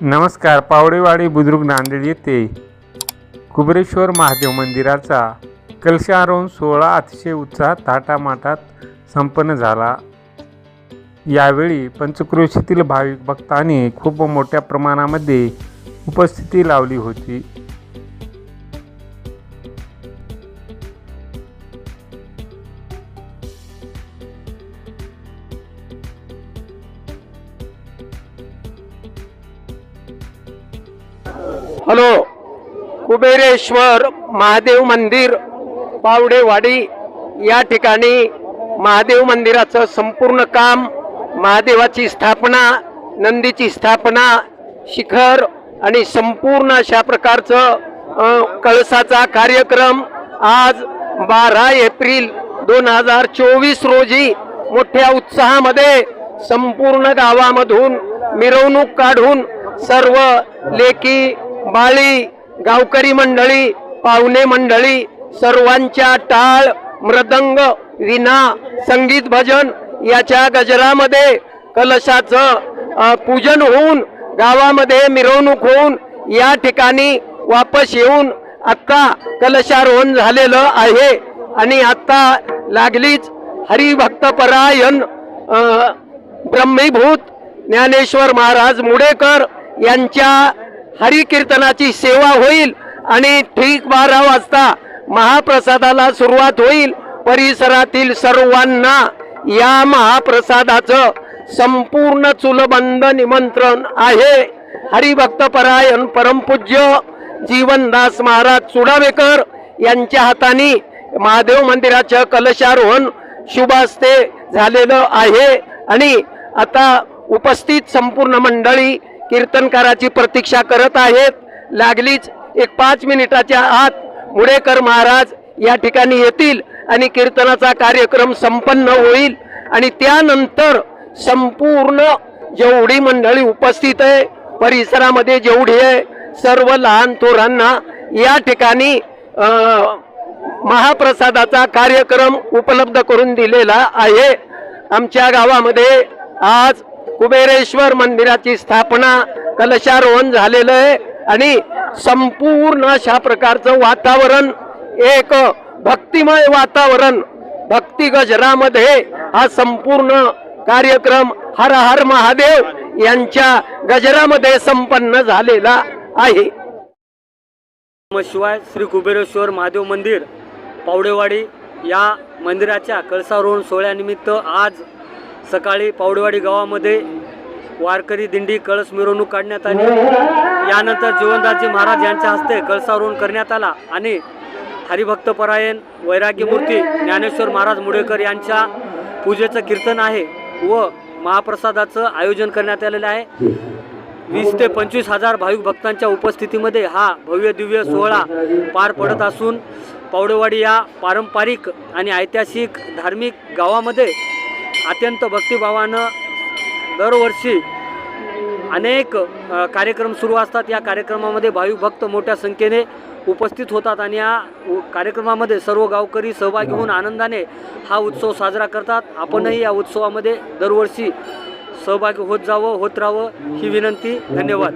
नमस्कार पावडेवाडी बुद्रुक नांदेड येथे कुबरेश्वर महादेव मंदिराचा कलशारोहण सोहळा अतिशय उत्साहात थाटामाटात संपन्न झाला. यावेळी पंचक्रोशीतील भाविक भक्तांनी खूप मोठ्या प्रमाणामध्ये उपस्थिती लावली होती. हॅलो. कुबेरेश्वर महादेव मंदिर पावडेवाडी. या ठिकाणी महादेव मंदिराचं संपूर्ण काम महादेवाची स्थापना नंदीची स्थापना शिखर आणि संपूर्ण अशा प्रकारचं कळसाचा कार्यक्रम आज बारा एप्रिल दोन हजार चोवीस रोजी मोठ्या उत्साहामध्ये संपूर्ण गावामधून मिरवणूक काढून सर्व लेकी बाळी गावकरी मंडळी पाहुणे मंडळी सर्वांच्या टाळ मृदंग विना संगीत भजन याच्या गजरामध्ये कलशाचं पूजन होऊन गावामध्ये मिरवणूक होऊन या ठिकाणी वापस येऊन आत्ता कलशारोहण झालेलं आहे. आणि आत्ता लागलीच हरिभक्तपरायण ब्रह्मीभूत ज्ञानेश्वर महाराज मुडेकर यांच्या हरिकीर्तनाची सेवा होईल आणि ठीक बारा वाजता महाप्रसादाला सुरुवात होईल. परिसरातील सर्वांना या महाप्रसादाचं संपूर्ण चुलबंद निमंत्रण आहे. हरिभक्तपरायण परमपूज्य जीवनदास महाराज चुडावेकर यांच्या हाताने महादेव मंदिराचं कलशारोहण शुभास्ते झालेलं आहे. आणि आता उपस्थित संपूर्ण मंडळी कीर्तनकाराची प्रतीक्षा करत आहेत. लागलीच एक पाच मिनिटाच्या आत मुडेकर महाराज या ठिकाणी येतील आणि कीर्तनाचा कार्यक्रम संपन्न होईल. आणि त्यानंतर संपूर्ण जेवढी मंडळी उपस्थित आहे परिसरामध्ये जेवढी आहे सर्व लहान थोरांना या ठिकाणी महाप्रसादाचा कार्यक्रम उपलब्ध करून दिलेला आहे. आमच्या गावामध्ये आज कुबेरेश्वर मंदिराची स्थापना कलशारोहण झालेलं आहे आणि संपूर्ण अशा प्रकारचं वातावरण एक भक्तिमय वातावरण भक्ती गजरामध्ये हा संपूर्ण कार्यक्रम हर हर महादेव यांच्या गजरामध्ये संपन्न झालेला आहे. शिवाय श्री कुबेरेश्वर महादेव मंदिर पावडेवाडी या मंदिराच्या कळसारोहण सोहळ्यानिमित्त आज सकाळी पावडेवाडी गावामध्ये वारकरी दिंडी कळस मिरवणूक काढण्यात आली. यानंतर जीवनदासजी महाराज यांच्या हस्ते कळसारोहण करण्यात आला आणि हरिभक्तपरायण वैराग्यमूर्ती ज्ञानेश्वर महाराज मुडेकर यांच्या पूजेचं कीर्तन आहे व महाप्रसादाचं आयोजन करण्यात आलेलं आहे. वीस ते पंचवीस हजार भाविक भक्तांच्या उपस्थितीमध्ये हा भव्य दिव्य सोहळा पार पडत असून पावडेवाडी या पारंपरिक आणि ऐतिहासिक धार्मिक गावामध्ये अत्यंत भक्तिभावानं दरवर्षी अनेक कार्यक्रम सुरू असतात. या कार्यक्रमामध्ये भाविक भक्त मोठ्या संख्येने उपस्थित होतात आणि या उ- कार्यक्रमामध्ये सर्व गावकरी सहभागी होऊन आनंदाने हा उत्सव साजरा करतात. आपणही या उत्सवामध्ये दरवर्षी सहभागी होत जावं होत राहावं ही विनंती. धन्यवाद.